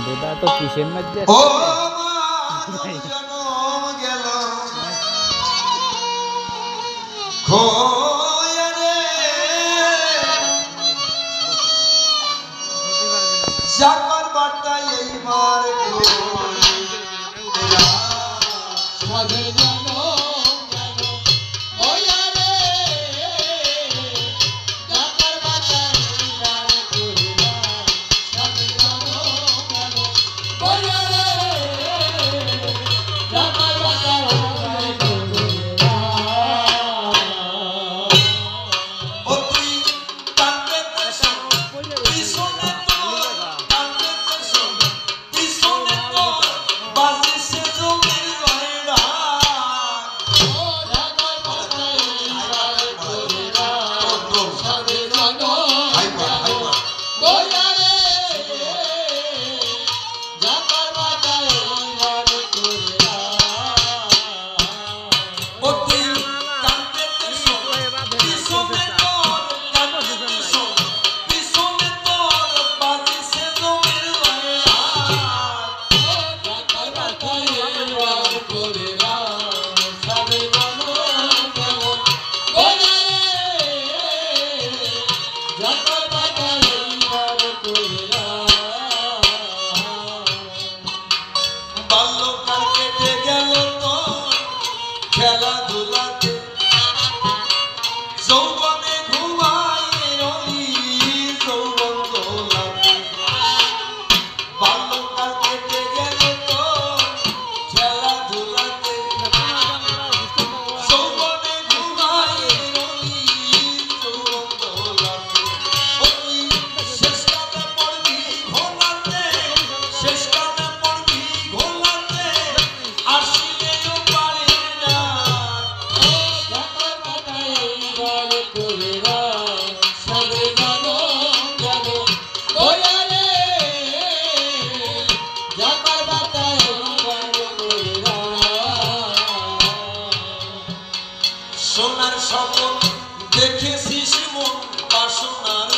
ঝান্ডুদা তো কিসের মধ্যে ও আছে? সোনার স্বপন দেখেছিস মন বাসনার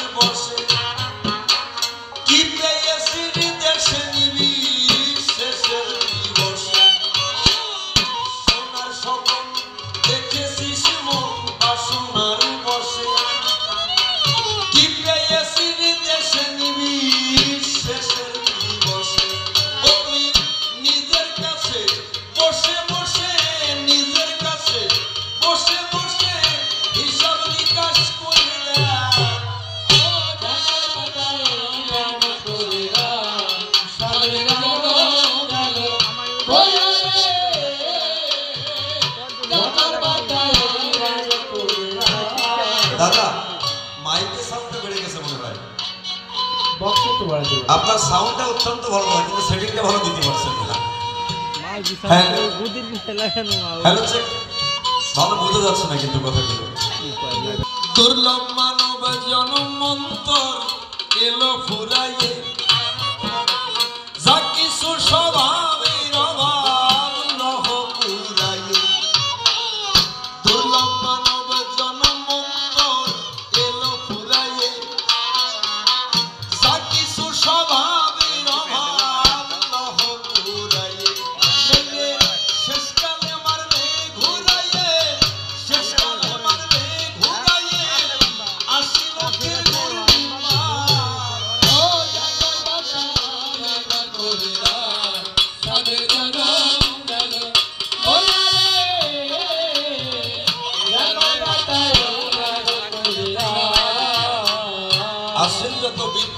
আপনার সাউন্ডটা অত্যন্ত ভালো হয় কিন্তু সেটিংটা ভালো দিতে পারছেন না হ্যালো চেক ভালো বোঝা যাচ্ছে না কিন্তু কথাগুলো। দুর্লভ মানব জনমন্তর এলো ফুরাইয়ে।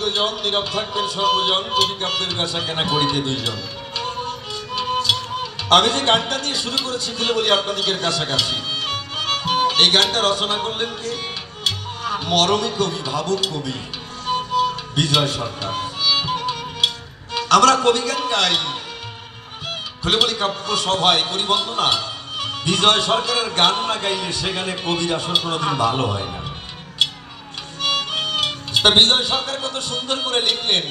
বিজ্ঞজন নীরব থাকবেন সর্বজন কবি কাব্যের গাছা কেনা করিতে দুইজন? আমি যে গানটা দিয়ে শুরু করেছি খুলে বলি আপনাদিকের কাছাকাছি। এই গানটা রচনা করলেন কে? মরমী কবি, ভাবুক কবি, বিজয় সরকার। আমরা কবি গান গাই। খুলে বলি কাব্য সভায় করি বন্দনা বিজয় সরকারের গান না গাইলে সে গানে কবির আসর কোনোদিন ভালো হয় না। তা বিজয় সরকার কত সুন্দর করে লিখলেন,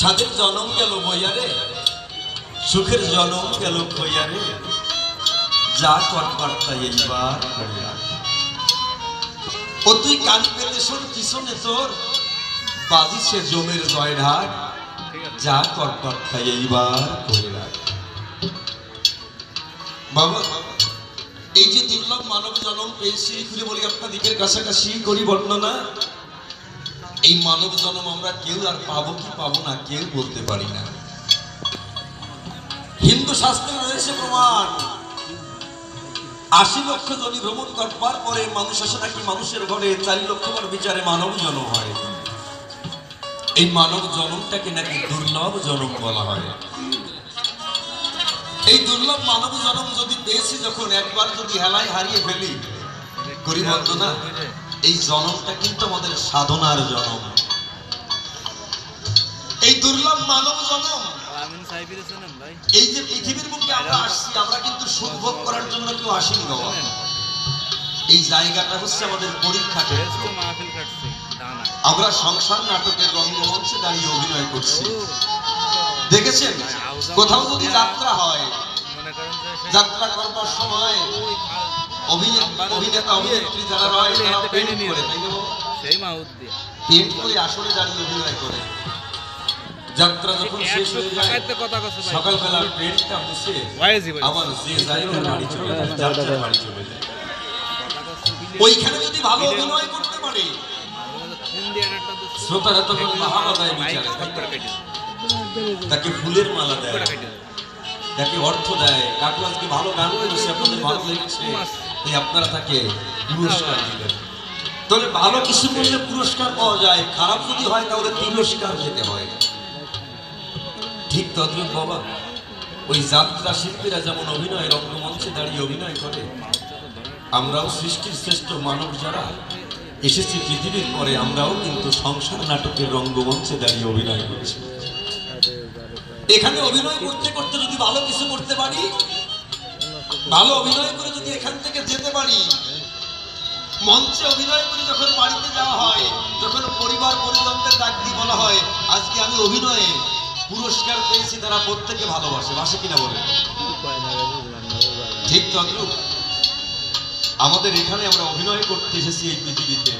ছাদের জনম গেল বইয়ারে সুখের জনম গেল বইয়ারে যা কটবার্তা এইবার করিয়া ও কান পেতে শোন পিছনে তোর? বাজিছে জমের জয় ঢাক যা করবার তাই এইবার করে রাখ বাবা, এই যে দুর্লভ মানব জনম পেয়েছি খুলে বলি আপনাদিকের কাছাকাছি করি বর্ণনা। এই মানব জন্ম আমরা কেউ আর পাবো কি পাবো না, কেউ বলতে পারি না। হিন্দু শাস্ত্রে রয়েছে প্রমাণ। আশি লক্ষ জনি ভ্রমণ করবার পরে মানুষ আসে নাকি মানুষের ঘরে, চারি লক্ষ বার বিচারে মানব জন্ম হয়। এই মানব জন্মটাকে নাকি দুর্লভ জন্ম বলা হয়। এই দুর্লভ মানব জন্ম যদি পেয়েছি, যখন একবার যদি হেলায় হারিয়ে ফেলি, করি বলতো না? এই জন্মটা কিন্তু আমাদের সাধনার জন্ম এই দুর্লভ মানব জন্ম এই যে পৃথিবীর বুকে আমরা আসছি আমরা কিন্তু সুখ ভোগ করার জন্য কেউ আসিনি বাবা। এই জায়গাটা হচ্ছে আমাদের পরীক্ষা ক্ষেত্র আমরা সংসার নাটকের রঙ্গমঞ্চে দাঁড়িয়ে অভিনয় করছি। দেখেছেন? কোথাও যদি যাত্রা হয় মনে যাত্রা করবার সময় অভিনেতা অভিনেতা অভিনেত্রী যারা রয় তারা পেন্ট করে তাই না সেই মাহুদ দিয়ে। পেন্ট করে আসলে দাঁড়িয়ে অভিনয় করে। যাত্রা যখন শেষ হয়ে যায় টাকাইতে কথা কছে ভাই সকালবেলা ট্রেনটা বসে আবার যে জায়গায় বাড়ি চলে যায় যাত্রার বাড়ি চলে যায়। ওইখানে যদি ভালো অভিনয় করতে পারে। শ্রোতারা তখন দেয় বিচারে। তাকে ফুলের মালা দেয়। তাকে অর্থ দেয়। কাকু আজকে ভালো গান করেছে আপনাদের ভালো লেগেছে। আপনারা তাকে পুরস্কার দিবেন। তাহলে ভালো কিছু করলে পুরস্কার পাওয়া যায়, খারাপ যদি হয় তাহলে তিরস্কার যেতে হয়। ঠিক তদ্রুপ বাবা, ওই যাত্রা শিল্পীরা যেমন অভিনয়, রঙ্গমঞ্চে দাঁড়িয়ে অভিনয় করে, আমরাও সৃষ্টির শ্রেষ্ঠ মানব যারা, এসেছি পৃথিবীর পরে আমরাও কিন্তু সংসার নাটকের রঙ্গমঞ্চে দাঁড়িয়ে অভিনয় করছি। এখানে অভিনয় করতে করতে যদি ভালো কিছু করতে পারি ভালো অভিনয় করে যদি এখান থেকে যেতে পারি, মঞ্চে অভিনয় করে যখন বাড়িতে যাওয়া হয়, যখন পরিবার পরিজনদের ডাক দিয়ে বলা হয়, আজকে আমি অভিনয়ে পুরস্কার পেয়েছি, তারা প্রত্যেকে ভালোবাসে। বাসে কিনা বলে ঠিক তদ্রুপ আমাদের এখানে আমরা অভিনয় করতে এসেছি এই পৃথিবীতে।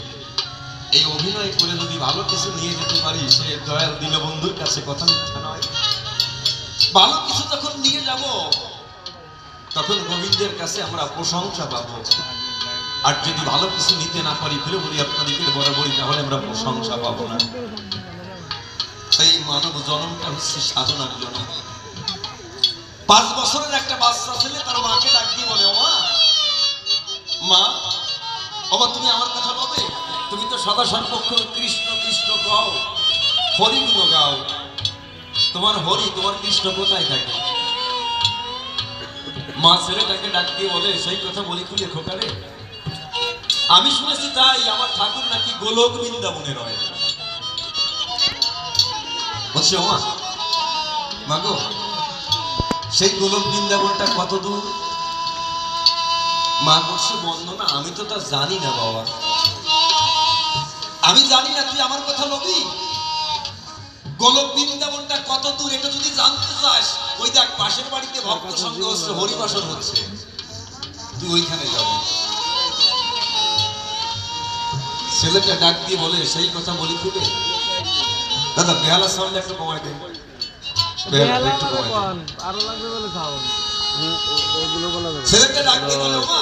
এই অভিনয় করে যদি ভালো কিছু নিয়ে যেতে পারি, সে দয়াল দীনবন্ধুর কাছে কথা মিথ্যা নয়। ভালো কিছু যখন নিয়ে যাব তখন গোবিন্দের কাছে আমরা প্রশংসা পাবো। আর যদি ভালো কিছু নিতে না পারি ফিরে বলি আপনাদেরকে বরাবরই, তাহলে আমরা প্রশংসা পাবো না। সেই মানব জন্মটা হচ্ছে সাধনার জন্য। পাঁচ বছরের একটা বাচ্চা ছেলে, তার মাকে ডাক দিয়ে বলে মা মা বাবা তুমি আমার কথা বলবে? তুমি তো সদা সর্বক্ষ কৃষ্ণ কৃষ্ণ গাও হরি গুণ গাও। তোমার হরি, তোমার কৃষ্ণ কোথায় থাকে? মা ছেলেটাকে ডাক দিয়ে বলে, সেই কথা বলি খুলে খোকারে? আমি শুনেছি তাই, আমার ঠাকুর নাকি গোলক বৃন্দাবনে রয়। বলছে ও মা মাগো সেই গোলক বৃন্দাবনটা কত দূর? মা বলছে, বন্দনা, আমি তো তা জানি না বাবা। আমি জানি না, তুই আমার কথা লবি? গোলক বৃন্দাবনটা কত দূর এটা যদি জানতে চাস ওই দেখ পাশের বাড়িতে ভক্ত সঙ্গ হচ্ছে হরিবাসন হচ্ছে। তুই ওইখানে যাবি। ছেলেটা ডাক দিয়ে বলে সেই কথা বলি খুলে দাদা বেহালা সাউন্ড একটু কমাই দেন। বেহালা একটু কমাই দেন। ছেলেটা ডাক দিয়ে বলে মা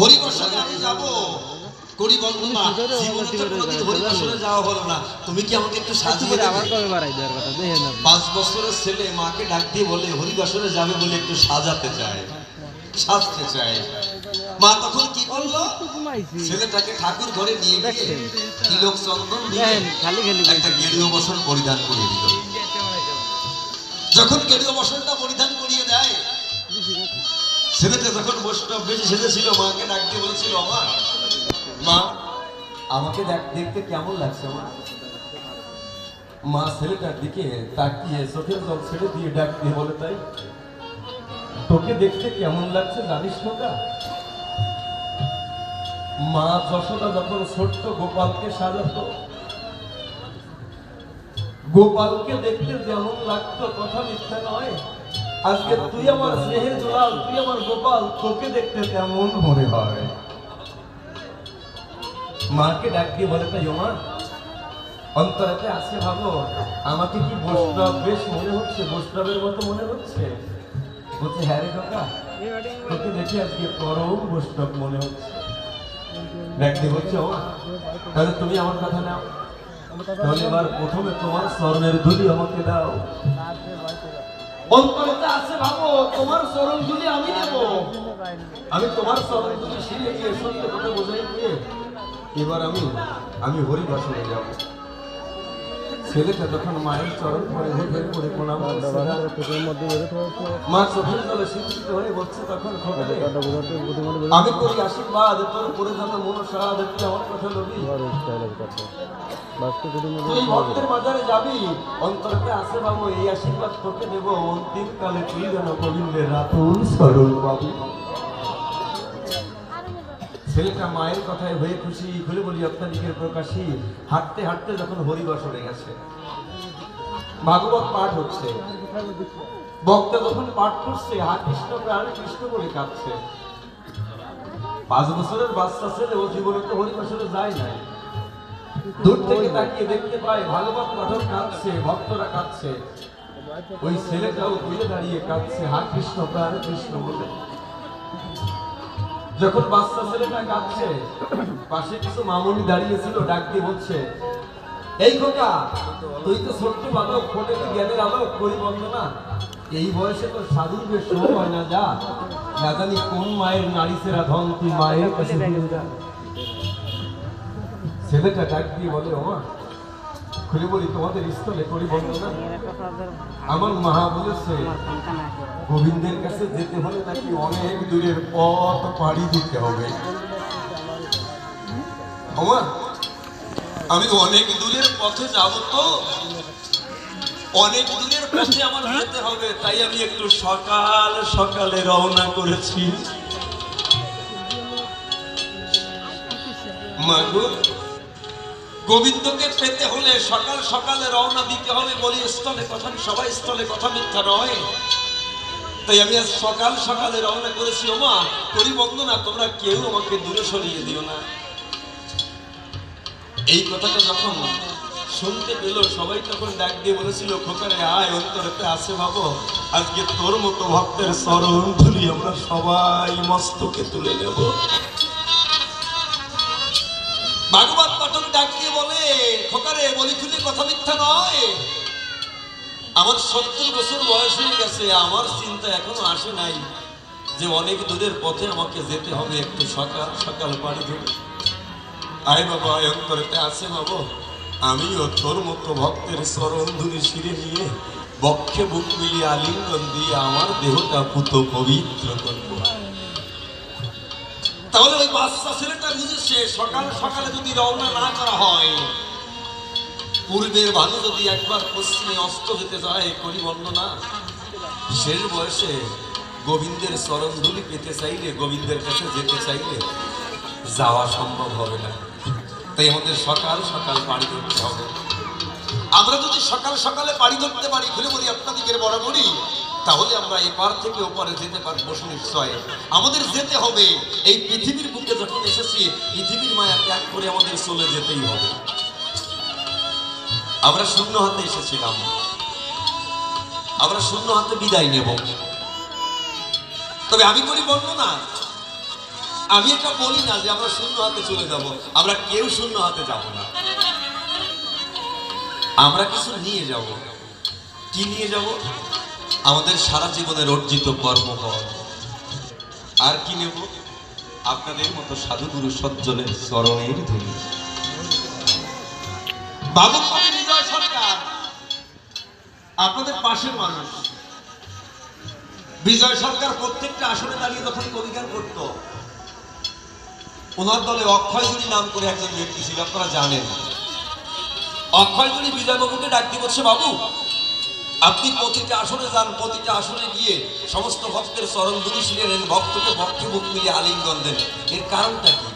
হরিবাসনে আমি যাব। করি বলব না জীবনে তো কোনোদিন হরিবাসনে যাওয়া হলো না। তুমি কি আমাকে একটু সাজিয়ে দেবে? আবার কবে বাড়াই দেওয়ার কথা? দেখেন আপনি পাঁচ বছরের ছেলে মাকে ডাক দিয়ে বলে হরিবাসনে যাবে বলে একটু সাজাতে চায় সাজতে চায়। মা তখন কি করল? ছেলেটাকে ঠাকুর ঘরে নিয়ে গিয়ে তিলক চন্দন দিয়ে দেখেন খালি খালি একটা গেরুয় বসন পরিধান করিয়ে দিল। যখন গেরুয় বসনটা পরিধান করিয়ে দেয় ছেলেটা যখন বৈষ্ণব বেশি সেজেছিল মাকে ডাক দিয়ে বলেছিল মা মা, আমাকে দেখতে কেমন লাগছে মা মা, ছেলেটার দিকে তাকিয়ে চোখের জল ছেড়ে দিয়ে ডাক দিয়ে বলে, তাই? তোকে দেখতে কেমন লাগছে জানিস না মা, যশোদা যখন ছোট্ট গোপালকে সাজাতো, গোপালকে দেখতে যেমন লাগতো, কথা মিথ্যা নয়। আজকে তুই আমার স্নেহের জোড়াল তুই আমার গোপাল, তোকে দেখতে তেমন মনে হয়। মাকে ডাক দিয়ে বলে তাই ও মা অন্তরাতে আছে ভাবো, আমাকে কি বৈষ্ণব বেশ মনে হচ্ছে? বৈষ্ণবের মতো মনে হচ্ছে? বলছে হ্যাঁ রে কাকা, তোকে দেখে আজকে পরম বৈষ্ণব মনে হচ্ছে। দেখতে বলছে ও তাহলে তুমি আমার কথা নাও। তাহলে এবার প্রথমে তোমার স্মরণের ধুলি আমাকে দাও। অন্তরেতে আছে ভাবো, তোমার স্মরণ ধুলি আমি নেব। আমি তোমার স্মরণ ধুলি শিরে গিয়ে সত্য কথা বোঝাই দিয়ে এবার আমি আমি হরি হরিবাসনে যাব। ছেলেটা যখন মায়ের চরণ পরে করে প্রণাম মা চোখের জলে হয়ে বলছে তখন আমি করি আশীর্বাদ, তোর পরে যাবে মনসা দেখতে আমার কথা লবি। তুই ভক্তের বাজারে যাবি অন্তরতে আসে বাবু, এই আশীর্বাদ তোকে দেব অন্তিম কালে তুই যেন গোবিন্দের রাতুল স্মরণ পাবি। ছেলেটা মায়ের কথায় হয়ে খুশি, খুলে বলি, অত্যাধিকের প্রকাশী। হাঁটতে হাঁটতে যখন হরিবাসরে গেছে। ভাগবত পাঠ হচ্ছে। বক্তা যখন পাঠ করছে, হা কৃষ্ণ প্রাণ কৃষ্ণ বলে কাঁদছে। পাঁচ বছরের বাচ্চা ছেলে, ও জীবনে তো হরিবাসরে যায় নাই। দূর থেকে তাকিয়ে দেখতে পায়, ভাগবত পাঠক কাঁদছে, ভক্তরা কাঁদছে। ওই ছেলেটাও ঘুরে দাঁড়িয়ে কাঁদছে, হা কৃষ্ণ প্রাণ কৃষ্ণ বলে। যখন বাচ্চা ছেলেটা কাঁদছে, পাশে কিছু মামুনি দাঁড়িয়ে ছিল, ডাক দিয়ে বলছে, এই খোকা, তুই তো ছোট্ট বালক ফোটে কি জ্ঞানের আলোক করি বন্দনা এই বয়সে তো সাধুর বেশ হয় না, যা। না জানি কোন মায়ের নারী সেরা ধন, তুই মায়ের কাছে ছেলেটা ডাক দিয়ে বলে, ওমা খুলে বলি, তোমাদের স্থলে করি বন্দনা আমার মহা বলেছে গোবিন্দের কাছে যেতে হলে নাকি অনেক দূরের পথ পাড়ি দিতে হবে। ওমা আমি অনেক দূরের পথে যাব তো। অনেক দূরের পথে আমার যেতে হবে, তাই আমি একটু সকাল সকালে রওনা করেছি। মাগো গোবিন্দকে পেতে হলে সকাল সকালে রওনা দিতে হবে বলি, স্থলে কথা সবাই স্থলে কথা মিথ্যা নয়। তাই আমি আজ সকাল সকালে রওনা করেছি, ওমা করি বন্দনা তোমরা কেউ আমাকে দূরে সরিয়ে দিও না। এই কথাটা যখন শুনতে পেল, সবাই তখন ডাক দিয়ে বলেছিল, খোকারে, আয়, অন্তরেতে আসে ভাবো, আজকে তোর মতো ভক্তের স্মরণ ধুলি, আমরা সবাই মস্তকে তুলে নেব। আমার সত্তর বছর বয়স হয়ে গেছে, আমার চিন্তা এখনও আসে নাই যে অনেক দূরের পথে আমাকে যেতে হবে একটু সকাল সকাল পাড়ি ধরে। আয় বাবা অন্তরেতে আছে বাবু। আমিও তোর মতো ভক্তের স্মরণ ধুলি শিরে নিয়ে বক্ষে বুক মিলিয়ে আলিঙ্গন দিয়ে আমার দেহটা পুত পবিত্র করব। তাহলে ওই বাচ্চা ছেলেটা বুঝেছে সকাল সকালে যদি রওনা না করা হয় পূর্বের ভানু যদি একবার পশ্চিমে অস্ত যেতে যায় করি বর্ণনা শেষ বয়সে গোবিন্দের স্মরণ ধুলি পেতে চাইলে, গোবিন্দের কাছে যেতে চাইলে যাওয়া সম্ভব হবে না। তাই আমাদের সকাল সকাল পাড়ি ধরতে হবে। আমরা যদি সকাল সকালে পাড়ি ধরতে পারি ঘুরে বলি আপনাদের বরাবরই, তাহলে আমরা এপার থেকে ওপারে যেতে পারব নিশ্চয় আমাদের যেতে হবে। এই পৃথিবীর বুকে যখন এসেছি, পৃথিবীর মায়া ত্যাগ করে আমাদের চলে যেতেই হবে। আমরা শূন্য হাতে এসেছিলাম। আমরা শূন্য হাতে বিদায় নেব। তবে আমি করি বর্ণনা আমি এটা বলি না যে আমরা শূন্য হাতে চলে যাব। আমরা কেউ শূন্য হাতে যাব না। আমরা কিছু নিয়ে যাব। কি নিয়ে যাব? আমাদের সারা জীবনের অর্জিত কর্মফল। আর কি নেব? আপনাদের মতো সাধুগুরু সজ্জনের স্মরণের ধুলি। বাবু আপনাদের পাশের মানুষ। বিজয় সরকার প্রত্যেকটা আসনে দাঁড়িয়ে যখন কবিগান করত, ওনার দলে অক্ষয়জুড়ি নাম করে একজন ব্যক্তি ছিল, আপনারা জানেন। অক্ষয়জুড়ি বিজয়বাবুকে ডাক দিয়ে বলছে, বাবু, আপনি প্রতিটা আসনে যান, প্রতিটা আসনে গিয়ে সমস্ত ভক্তের চরণ দুটি শিলে নেন, ভক্তকে ভক্তি মুখ মিলিয়ে আলিঙ্গন দেন। এর কারণটা কি?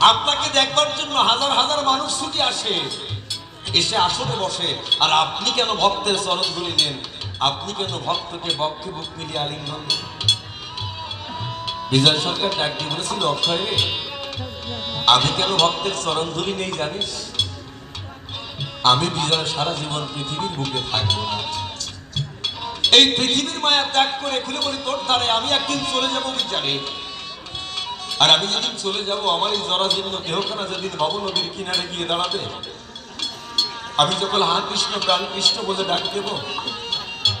আপনাকে দেখবার জন্য হাজার হাজার মানুষ ছুটে আসে। এসে আসনে বসে। আর আপনি কেন ভক্তের চরণ ধুলি নেন আপনি কেন ভক্তকে বক্ষে বুক মিলিয়ে আলিঙ্গন বিজয় সরকার ডাক বলেছিল, অক্ষয়, আমি কেন ভক্তের চরণ ধুলি নেই জানিস? আমি বিজয় সারা জীবন পৃথিবীর বুকে থাকব না। এই পৃথিবীর মায়া ত্যাগ করে খুলে বলি, তোর ধারে আমি একদিন চলে যাব বিচারে। আর আমি যেদিন চলে যাব, আমার এই জরাজীর্ণ দেহখানা যেদিন ভব নদীর কিনারে গিয়ে দাঁড়াবে আমি যখন হা কৃষ্ণ, প্রাণ কৃষ্ণ বলে ডাক দেব,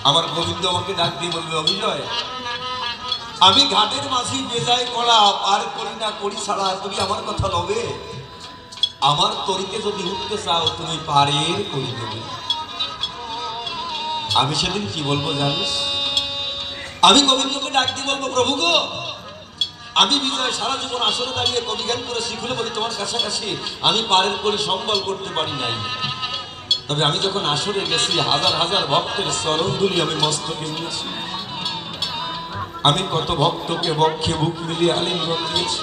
আমার গোবিন্দ আমাকে ডাক দিয়ে বলবে অভিজয় আমি ঘাটের মাঝি, বেজায় করা পার করি না, করি ছাড়া, তুমি আমার কথা লবে? আমার তরিতে যদি উঠতে চাও, তুমি পারের করি দেবে। আমি সেদিন কি বলব জানিস? আমি গোবিন্দকে ডাক দিয়ে বলব, প্রভু গো, আমি বিজয় সারা জীবন আসরে দাঁড়িয়ে কবি জ্ঞান করে শিখলে বলি, তোমার কাছাকাছি আমি পারের করি সম্বল করতে পারি নাই। তবে আমি যখন আসরে গেছি, হাজার হাজার ভক্তের চরণধুলি আমি মস্তকে নিয়েছি আমি কত ভক্তকে বক্ষে বুক মিলিয়ে আলিঙ্গন দিয়েছি।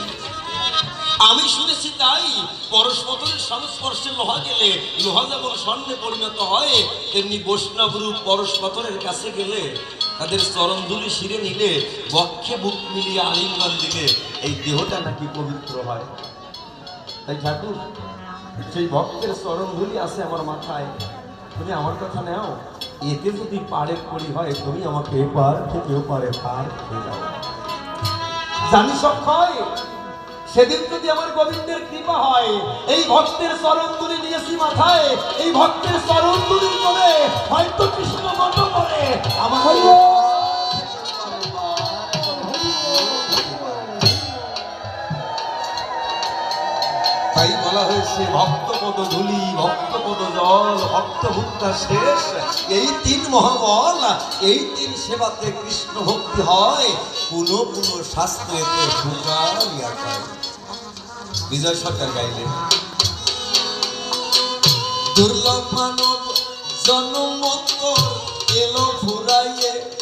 আমি শুনেছি তাই পরস্পরের সংস্পর্শে লোহা গেলে, লোহা যেমন স্বর্ণে পরিণত হয়, তেমনি বৈষ্ণব রূপ পরস্পরের কাছে গেলে, তাদের চরণধুলি শিরে নিলে, বক্ষে বুক মিলিয়ে আলিঙ্গন দিলে, এই দেহটা নাকি পবিত্র হয়। তাই ঠাকুর সেই ভক্তের চরণধুলি আছে আমার মাথায়। তুমি আমার কথা নাও। এতে যদি পাড়ের করি হয়, তুমি আমাকে এপার থেকে ওপারে পার খেয়ে যাও। জানি সক্ষয় সেদিন যদি আমার গোবিন্দের কৃপা হয়, এই ভক্তের চরণ তুলে নিয়েছি মাথায়। এই ভক্তের চরণ তুলির করে হয়তো কৃষ্ণ মত করে আমাকে হয়েছে। ভক্তপদ ধুলি ভক্তপদ জল ভক্ত ভুক্তা শেষ। এই তিন মহাবল, এই তিন সেবাতে কৃষ্ণ ভক্তি হয়। কোন কোন শাস্ত্রেতে বিজয় সরকার গাইলেন। দুর্লভ মানব জনমত জন্ম